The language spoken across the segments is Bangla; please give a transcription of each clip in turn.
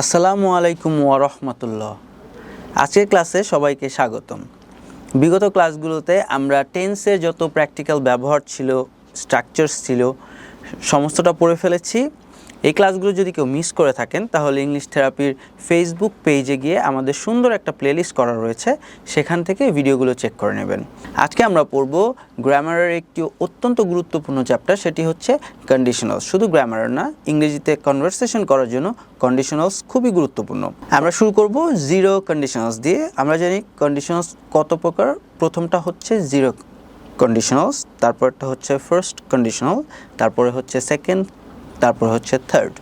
আসসালামু আলাইকুম ওয়ারহমতুল্লাহ আজকের ক্লাসে সবাইকে স্বাগতম। বিগত ক্লাসগুলোতে আমরা টেন্সের যত প্র্যাকটিক্যাল ব্যবহার ছিল স্ট্রাকচারস ছিল, সমস্তটা পড়ে ফেলেছি। এই ক্লাসগুলো যদি কেউ মিস করে থাকেন, তাহলে ইংলিশ থেরাপির ফেসবুক পেজে গিয়ে আমাদের সুন্দর একটা প্লেলিস্ট করা রয়েছে, সেখান থেকে ভিডিওগুলো চেক করে নেবেন। আজকে আমরা পড়ব গ্রামারের একটি অত্যন্ত গুরুত্বপূর্ণ চ্যাপ্টার সেটি হচ্ছে কন্ডিশনালস শুধু গ্রামারের না, ইংরেজিতে কনভারসেশন করার জন্য কন্ডিশনালস খুবই গুরুত্বপূর্ণ। আমরা শুরু করব জিরো কন্ডিশনালস দিয়ে। আমরা জানি কন্ডিশনালস কত প্রকার? প্রথমটা হচ্ছে জিরো কন্ডিশনালস তারপরটা হচ্ছে ফার্স্ট কন্ডিশনাল তারপরে হচ্ছে সেকেন্ড তারপর হচ্ছে থার্ড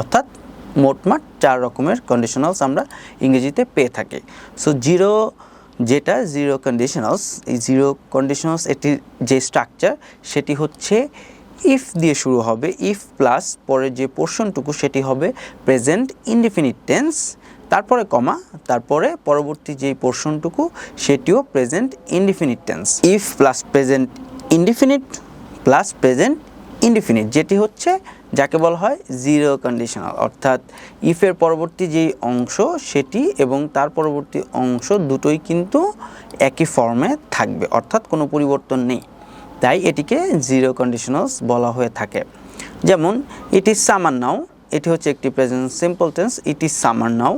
অর্থাৎ মোটমাট চার রকমের কন্ডিশনালস আমরা ইংরেজিতে পেয়ে থাকি। সো জিরো যেটা জিরো কন্ডিশনালস এই জিরো কন্ডিশনালস এটির যে স্ট্রাকচার সেটি হচ্ছে ইফ দিয়ে শুরু হবে ইফ প্লাস পরে যে পোর্শনটুকু সেটি হবে প্রেজেন্ট ইনডিফিনিট টেন্স তারপরে কমা তারপরে পরবর্তী যেই পোর্শনটুকু সেটিও present indefinite tense if plus present indefinite plus present indefinite যেটি হচ্ছে যাকে বলা হয় জিরো কন্ডিশনাল অর্থাৎ ইফের পরবর্তী যেই অংশ সেটি এবং তার পরবর্তী অংশ দুটোই কিন্তু একই ফর্মে থাকবে, অর্থাৎ কোনো পরিবর্তন নেই। তাই এটিকে জিরো কন্ডিশনালস বলা হয়ে থাকে। যেমন ইট ইজ সামার নাও এটি হচ্ছে একটি present simple tense it is summer now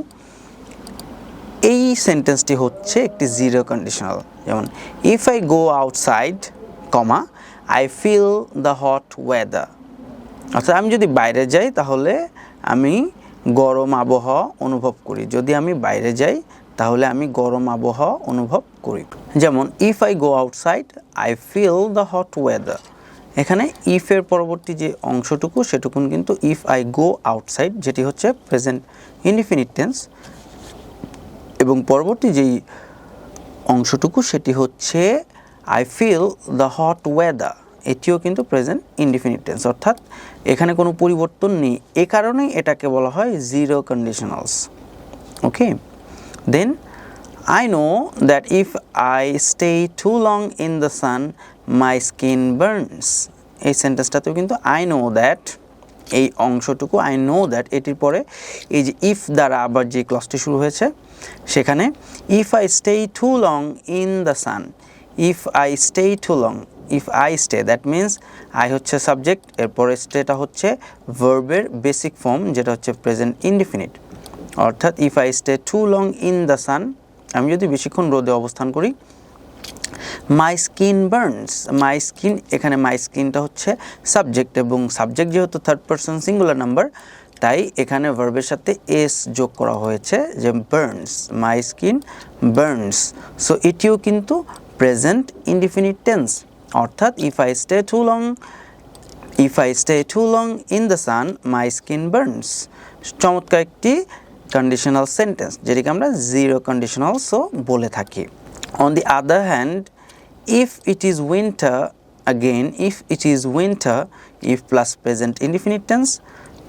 এই সেন্টেন্সটি হচ্ছে একটি জিরো কন্ডিশনাল যেমন if I go outside comma I feel the hot weather অর্থাৎ আমি যদি বাইরে যাই, তাহলে আমি গরম আবহাওয়া অনুভব করি। যদি আমি বাইরে যাই, তাহলে আমি গরম আবহাওয়া অনুভব করি। যেমন if I go outside I feel the hot weather এখানে ইফের পরবর্তী যে অংশটুকু, সেটুকুন কিন্তু ইফ আই গো আউটসাইড যেটি হচ্ছে প্রেজেন্ট ইনডিফিনিট টেন্স এবং পরবর্তী যেই অংশটুকু, সেটি হচ্ছে I feel the hot weather এটিও কিন্তু প্রেজেন্ট ইনডিফিনিট টেন্স অর্থাৎ এখানে কোনো পরিবর্তন নেই। এ কারণেই এটাকে বলা হয় zero conditionals okay then I know that if I stay too long in the sun my skin burns এই সেন্টেন্সটাতেও কিন্তু আই নো দ্যাট এই অংশটুকু আই নো দ্যাট এটির পরে এই যে ইফ দ্বারা আবার যে ক্লসটি শুরু হয়েছে, সেখানে if I stay too long in the sun if I stay too long if I stay that means I হচ্ছে সাবজেক্ট এরপরে স্টেটা হচ্ছে ভার্বের বেসিক ফর্ম যেটা হচ্ছে প্রেজেন্ট ইনডিফিনিট অর্থাৎ if I stay too long in the sun আমি যদি বেশিক্ষণ রোদে অবস্থান করি my skin burns my skin এখানে মাই স্কিনটা হচ্ছে সাবজেক্ট এবং সাবজেক্ট যেহেতু থার্ড পার্সন সিঙ্গুলার নাম্বার তাই এখানে ভার্বের সাথে এস যোগ করা হয়েছে যে burns my skin burns so এটিও কিন্তু প্রেজেন্ট ইনডিফিনিট টেন্স অর্থাৎ if I stay too long if I stay too long in the sun my skin burns চমৎকার একটি কন্ডিশনাল সেন্টেন্স যেটিকে আমরা জিরো কন্ডিশনালসও বলে থাকি। On the other hand if it is winter again, if it is winter, if plus present indefinite tense,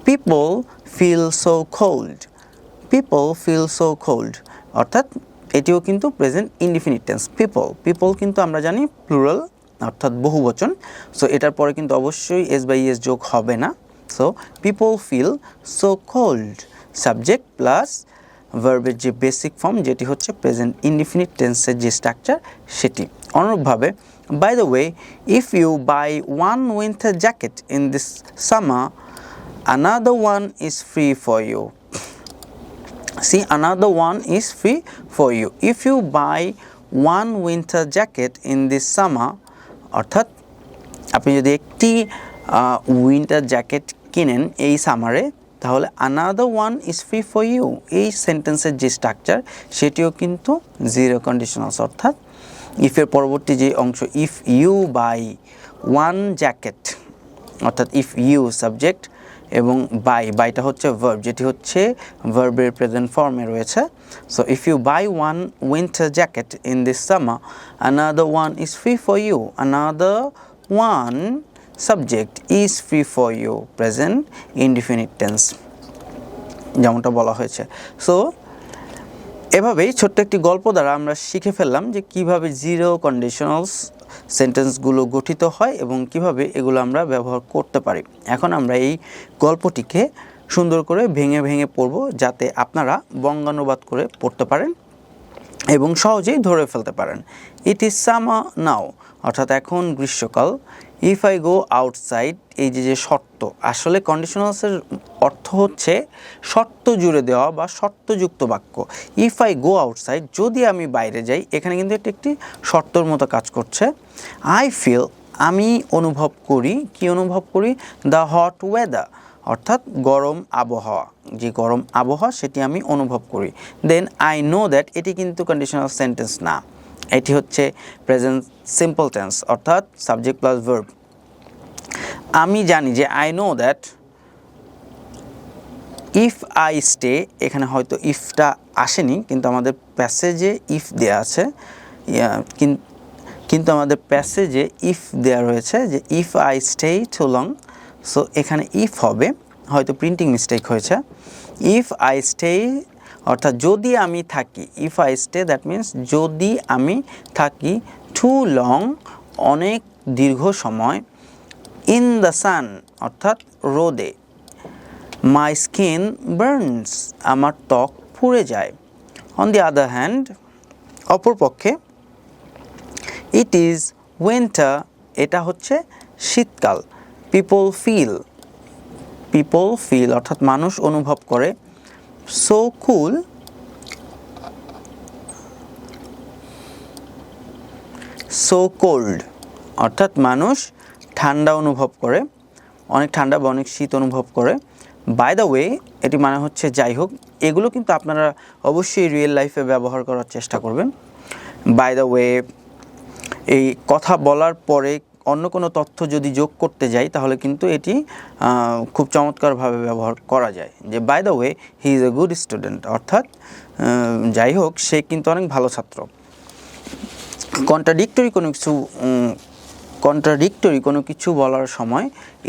people feel so cold. People feel so cold. অর্থাৎ এটিও কিন্তু present indefinite tense people people কিন্তু আমরা জানি প্লুরাল অর্থাৎ বহু বচন সো এটার পরে কিন্তু অবশ্যই এস বাই এস যোগ হবে না। So people feel so cold subject plus ভার্বের যে বেসিক ফর্ম যেটি হচ্ছে প্রেজেন্ট ইনডিফিনিট টেন্সের যে স্ট্রাকচার সেটি। অনুরূপভাবে by the way if you buy one winter jacket in this summer another one is free for you. See, another one is free for you. If you buy one winter jacket in this summer, অর্থাৎ আপনি যদি একটি উইন্টার জ্যাকেট কিনেন এই সামারে তাহলে another one is free for you এই সেন্টেন্সের যে স্ট্রাকচার সেটিও কিন্তু জিরো কন্ডিশনালস অর্থাৎ ইফের পরবর্তী যে অংশ if you buy one jacket অর্থাৎ ইফ ইউ সাবজেক্ট এবং বাই বাইটা হচ্ছে ভার্ব যেটি হচ্ছে ভার্বের প্রেজেন্ট ফর্মে রয়েছে। So if you buy one winter jacket in this summer another one is free for you another one subject is free for you present indefinite tense যেমনটা বলা হয়েছে। সো এভাবেই ছোট্ট একটি গল্প দ্বারা আমরা শিখে ফেললাম যে কীভাবে জিরো কন্ডিশনালস সেন্টেন্সগুলো গঠিত হয় এবং কীভাবে এগুলো আমরা ব্যবহার করতে পারি। এখন আমরা এই গল্পটিকে সুন্দর করে ভেঙে ভেঙে পড়ব যাতে আপনারা বঙ্গানুবাদ করে পড়তে পারেন এবং সহজেই ধরে ফেলতে পারেন। ইট ইজ সামা নাও অর্থাৎ এখন গ্রীষ্মকাল। ইফ আই গো আউটসাইড এই যে যে শর্ত, আসলে কন্ডিশনালসের অর্থ হচ্ছে শর্ত জুড়ে দেওয়া বা শর্তযুক্ত বাক্য। ইফ আই গো আউটসাইড যদি আমি বাইরে যাই, এখানে কিন্তু এটি একটি শর্তর মতো কাজ করছে। আই ফিল আমি অনুভব করি, কি অনুভব করি? দ্য হট ওয়েদার অর্থাৎ গরম আবহাওয়া। যে গরম আবহাওয়া, সেটি আমি অনুভব করি। দেন আই নো দ্যাট এটি কিন্তু কন্ডিশনাল সেন্টেন্স না। এটি হচ্ছে প্রেজেন্ট সিম্পল টেন্স অর্থাৎ সাবজেক্ট প্লাস ভার্ব আমি জানি যে I know that if I stay এখানে হয়তো ইফটা আসেনি, কিন্তু আমাদের প্যাসেজে ইফ দেয়া আছে। কিন্তু আমাদের প্যাসেজে ইফ দেয়া রয়েছে যে if I stay too long so এখানে ইফ হবে, হয়তো প্রিন্টিং মিস্টেক হয়েছে। ইফ আই স্টে অর্থাৎ যদি আমি থাকি if I stay that means যদি আমি থাকি টু লং অনেক দীর্ঘ সময় ইন দ্য সান অর্থাৎ রোদে মাই স্কিন বার্নস আমার ত্বক পুড়ে যায়। অন দি আদার হ্যান্ড অপরপক্ষে ইট ইজ উইন্টার এটা হচ্ছে শীতকাল। পিপল ফিল পিপল ফিল অর্থাৎ মানুষ অনুভব করে সো কুল সো কোল্ড অর্থাৎ মানুষ ঠান্ডা অনুভব করে, অনেক ঠান্ডা বা অনেক শীত অনুভব করে। বাই দ্য ওয়ে এটি মানে হচ্ছে যাই হোক, এগুলো কিন্তু আপনারা অবশ্যই রিয়েল লাইফে ব্যবহার করার চেষ্টা করবেন। বাই দ্য ওয়ে এই কথা বলার পরে অন্য কোনো তথ্য যদি যোগ করতে যাই, তাহলে কিন্তু এটি খুব চমৎকারভাবে ব্যবহার করা যায়। যে by the way he is a good student অর্থাৎ যাই হোক, সে কিন্তু অনেক ভালো ছাত্র। কন্ট্রাডিক্টরি কোনো কিছু কন্ট্রাডিক্টরি কোনো কিছু বলার সময়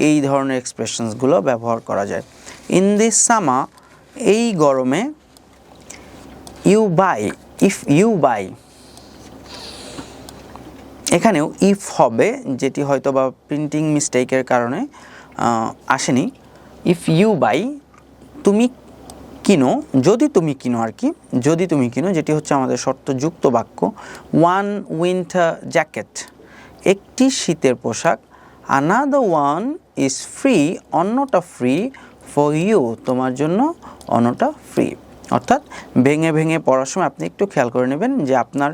এই ধরনের এক্সপ্রেশনসগুলো ব্যবহার করা যায়। ইন দিস সামা এই গরমে you buy if you buy এখানেও ইফ হবে, যেটি হয়তো বা প্রিন্টিং মিস্টেকের কারণে আসেনি। ইফ ইউ বাই তুমি কিনো, যদি তুমি কিনো আর কি, যদি তুমি কিনো, যেটি হচ্ছে আমাদের শর্তযুক্ত বাক্য ওয়ান উইন্টার জ্যাকেট একটি শীতের পোশাক আনাদার ওয়ান ইজ ফ্রি অন্যটা ফ্রি ফর ইউ তোমার জন্য অন্যটা ফ্রি অর্থাৎ ভেঙে ভেঙে পড়ার সময় আপনি একটু খেয়াল করে নেবেন যে আপনার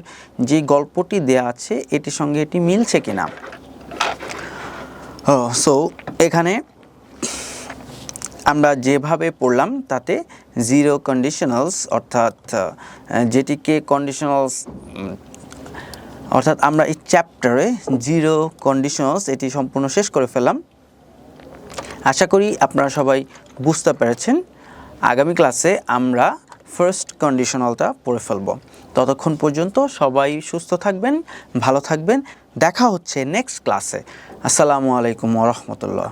যে গল্পটি দেয়া আছে, এটির সঙ্গে এটি মিলছে কিনা। সো এখানে আমরা যেভাবে পড়লাম, তাতে জিরো কন্ডিশনালস অর্থাৎ যেটিকে কন্ডিশনালস অর্থাৎ আমরা এই চ্যাপ্টারে জিরো কন্ডিশনালস এটি সম্পূর্ণ শেষ করে ফেললাম। আশা করি আপনারা সবাই বুঝতে পেরেছেন। আগামী ক্লাসে আমরা ফার্স্ট কন্ডিশনালটা পড়ে ফেলব। ততক্ষণ পর্যন্ত সবাই সুস্থ থাকবেন, ভালো থাকবেন। দেখা হচ্ছে নেক্সট ক্লাসে আসসালামু আলাইকুম ওরহমতুল্লাহ